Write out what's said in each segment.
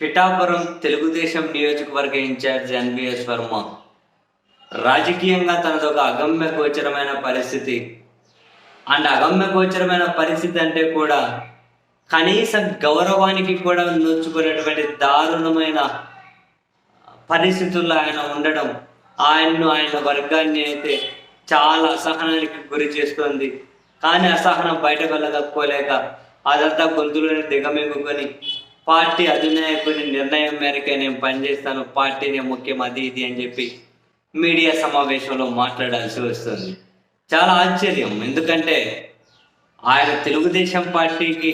పిఠాపురం తెలుగుదేశం నియోజకవర్గ incharge NVS Varma. రాజకీయంగా తనదొక అగమ్య గోచరమైన పరిస్థితి. అండ్ అగమ్య గోచరమైన పరిస్థితి అంటే కూడా కనీస గౌరవానికి కూడా నోచుకునేటువంటి దారుణమైన పరిస్థితుల్లో ఆయన ఉండడం ఆయన్ను ఆయన వర్గాన్ని అయితే చాలా అసహనానికి గురి చేస్తుంది. కానీ అసహనం బయట వెళ్ళదక్కోలేక అదంతా గొంతులోనే దిగమింగుకొని పార్టీ అధినాయకుడి నిర్ణయం మేరకే నేను పనిచేస్తాను పార్టీనే ముఖ్యం అది ఇది అని చెప్పి మీడియా సమావేశంలో మాట్లాడాల్సి వస్తుంది. చాలా ఆశ్చర్యం. ఎందుకంటే ఆయన తెలుగుదేశం పార్టీకి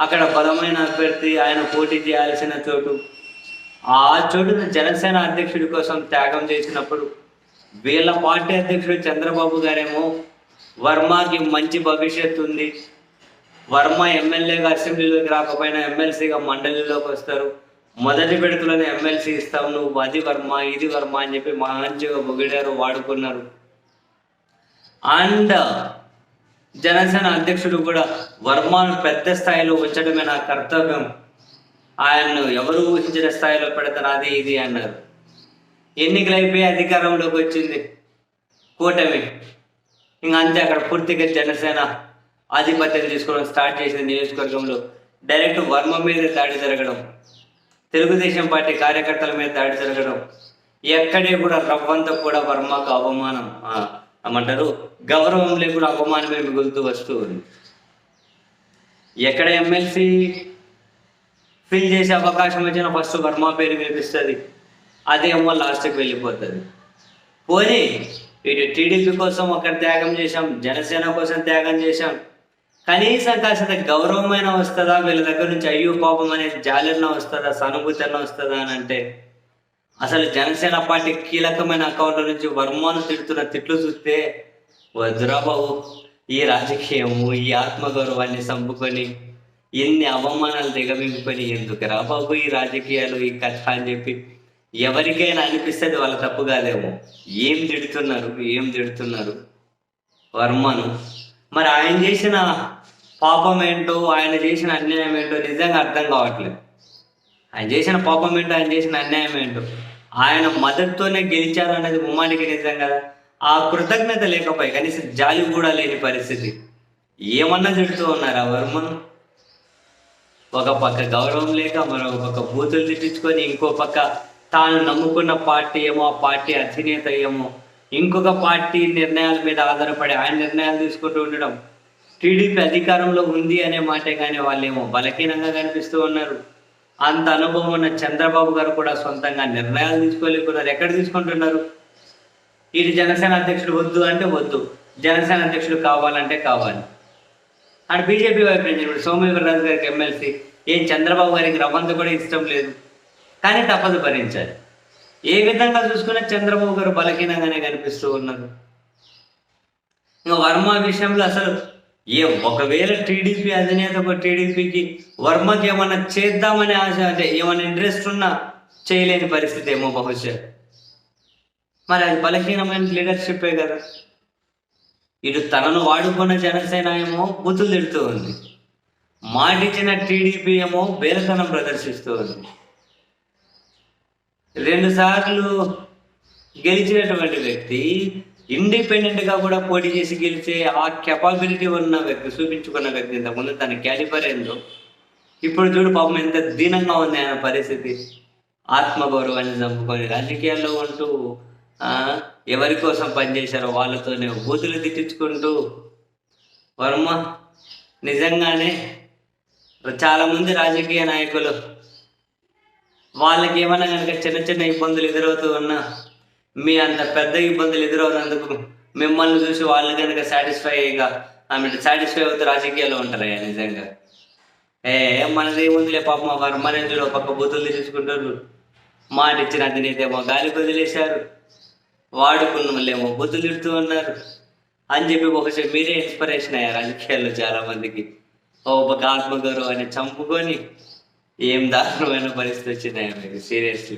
అక్కడ బలమైన అభ్యర్థి ఆయన పోటీ చేయాల్సిన చోటు. ఆ చోటును జనసేన అధ్యక్షుడి కోసం త్యాగం చేసినప్పుడు వీళ్ళ పార్టీ అధ్యక్షుడు చంద్రబాబు గారేమో వర్మకి మంచి భవిష్యత్తు ఉంది. వర్మ ఎమ్మెల్యేగా అసెంబ్లీలోకి రాకపోయినా ఎమ్మెల్సీగా మండలిలోకి వస్తారు. మొదటి విడతలోనే ఎమ్మెల్సీ ఇస్తాం నువ్వు. అది వర్మ ఇది వర్మ అని చెప్పి మంచిగా బొగిడారు వాడుకున్నారు. అండ్ జనసేన అధ్యక్షుడు కూడా వర్మను పెద్ద స్థాయిలో ఉంచడమే నా కర్తవ్యం. ఆయన్ను ఎవరు ఊహించిన స్థాయిలో పెడతారు అది ఇది అన్నారు. ఎన్నికలు అయిపోయి అధికారంలోకి వచ్చింది. కూటమి. ఇంకా అంతే అక్కడ పూర్తిగా జనసేన ఆధిపత్యం తీసుకోవడం స్టార్ట్ చేసింది నియోజకవర్గంలో. డైరెక్ట్ వర్మ మీద దాడి జరగడం. తెలుగుదేశం పార్టీ కార్యకర్తల మీద దాడి జరగడం. ఎక్కడే కూడా రవ్వంతా కూడా వర్మకు అవమానం. ఏమంటారు? గౌరవం లేకుండా అవమానమే మిగులుతూ వస్తూ ఉంది. ఎక్కడ ఎమ్మెల్సీ ఫిల్ చేసే అవకాశం వచ్చిన ఫస్ట్ వర్మ పేరు వినిపిస్తుంది. అదేమో లాస్ట్కి వెళ్ళిపోతుంది. పోనీ ఇటు టీడీపీ కోసం ఒక త్యాగం చేశాం జనసేన కోసం త్యాగం చేశాం. కనీసం కాస్త గౌరవమైన వస్తుందా? వీళ్ళ దగ్గర నుంచి అయ్యో పాపం అనే జాలన్న వస్తుందా? సానుభూతి అన్న వస్తుందా అని అంటే అసలు జనసేన పార్టీ కీలకమైన అకౌంట్ల నుంచి వర్మను తిడుతున్న తిట్లు చూస్తే వద్దురా బాబు ఈ రాజకీయము ఈ ఆత్మగౌరవాన్ని చంపుకొని ఎన్ని అవమానాలు దిగమింగుకొని ఎందుకురా బాబు ఈ రాజకీయాలు ఈ కథ అని చెప్పి ఎవరికైనా అనిపిస్తుంది వాళ్ళ తప్పు కాదేమో. ఏం తిడుతున్నారు? ఏం తిడుతున్నారు? వర్మను మరి ఆయన చేసిన పాపం ఏంటో ఆయన చేసిన అన్యాయం ఏంటో నిజంగా అర్థం కావట్లేదు. ఆయన చేసిన పాపం ఏంటో ఆయన చేసిన అన్యాయం ఏంటో. ఆయన మద్దతుతోనే గెలిచారు అనేది ఉమ్మానికి నిజం కదా. ఆ కృతజ్ఞత లేకపోయి కనీసం జాలి కూడా లేని పరిస్థితి. ఏమన్నా తిడుతూ ఉన్నారు ఆ వర్మను ఒక పక్క గౌరవం లేక మరొక పక్క బూతులు తిట్టించుకొని ఇంకో పక్క తాను నమ్ముకున్న పార్టీ ఏమో ఆ పార్టీ అధినేత ఏమో ఇంకొక పార్టీ నిర్ణయాల మీద ఆధారపడి ఆయన నిర్ణయాలు తీసుకుంటూ ఉండడం టీడీపీ అధికారంలో ఉంది అనే మాటే కానీ వాళ్ళేమో బలహీనంగా కనిపిస్తూ ఉన్నారు. అంత అనుభవం ఉన్న చంద్రబాబు గారు కూడా సొంతంగా నిర్ణయాలు తీసుకోలేకున్నారు ఎక్కడ తీసుకుంటున్నారు? ఇది జనసేన అధ్యక్షుడు వద్దు అంటే వద్దు. జనసేన అధ్యక్షుడు కావాలంటే కావాలి. అండ్ బీజేపీ వైపు నుంచి ఇప్పుడు గారికి ఎమ్మెల్సీ ఏం చంద్రబాబు గారికి రవ్వంత కూడా ఇష్టం లేదు. కానీ తప్పదు భరించాలి. ఏ విధంగా చూసుకున్నా చంద్రబాబు గారు బలహీనంగానే కనిపిస్తూ ఉన్నారు. ఇంకా వర్మ విషయంలో అసలు ఏ ఒకవేళ టీడీపీ అధినేత టీడీపీకి వర్మకి ఏమన్నా చేద్దామనే ఆశ అంటే ఏమైనా ఇంట్రెస్ట్ ఉన్నా చేయలేని పరిస్థితి ఏమో బహుశా. మరి అది బలహీనమైన లీడర్షిప్పే కదా. ఇటు తనను వాడుకున్న జనసేన ఏమో బుద్ధులు తిడుతూ ఉంది. మాటిచ్చిన టీడీపీ ఏమో బేలతనం ప్రదర్శిస్తూ ఉంది. రెండుసార్లు గెలిచినటువంటి వ్యక్తి ఇండిపెండెంట్గా కూడా పోటీ చేసి గెలిచే ఆ కెపాబిలిటీ ఉన్న వ్యక్తి చూపించుకున్న వ్యక్తి ఇంతకుముందు తన క్యాలిఫర్ ఏందో. ఇప్పుడు చూడు పాపం ఎంత దీనంగా ఉంది ఆయన పరిస్థితి. ఆత్మగౌరవాన్ని చంపుకొని రాజకీయాల్లో ఉంటూ ఎవరి కోసం పనిచేశారో వాళ్ళతోనే బూతులు తిట్టించుకుంటూ. వర్మ నిజంగానే చాలామంది రాజకీయ నాయకులు వాళ్ళకి ఏమైనా కనుక చిన్న చిన్న ఇబ్బందులు ఎదురవుతూ ఉన్నా మీ అంత పెద్ద ఇబ్బందులు ఎదురవునందుకు మిమ్మల్ని చూసి వాళ్ళు కనుక సాటిస్ఫైగా ఆమె సాటిస్ఫై అవుతూ రాజకీయాల్లో ఉంటారయ్యా నిజంగా. ఏ మనది ఏముందిలే పాపం ఆ వర్మనే పక్క బూతులు తీసుకుంటారు మాట ఇచ్చిన అధినేతేమో గాలి వదిలేశారు వాడుకున్నలేమో బుద్ధులు తిడుతూ ఉన్నారు. అని చెప్పి బహుశా మీరే ఇన్స్పిరేషన్ అయ్యారు రాజకీయాల్లో చాలా మందికి ఓ ఒక ఆత్మగౌరవాన్ని చంపుకొని ఏం దారుణమైన పరిస్థితి వచ్చిందా మీకు సీరియస్లీ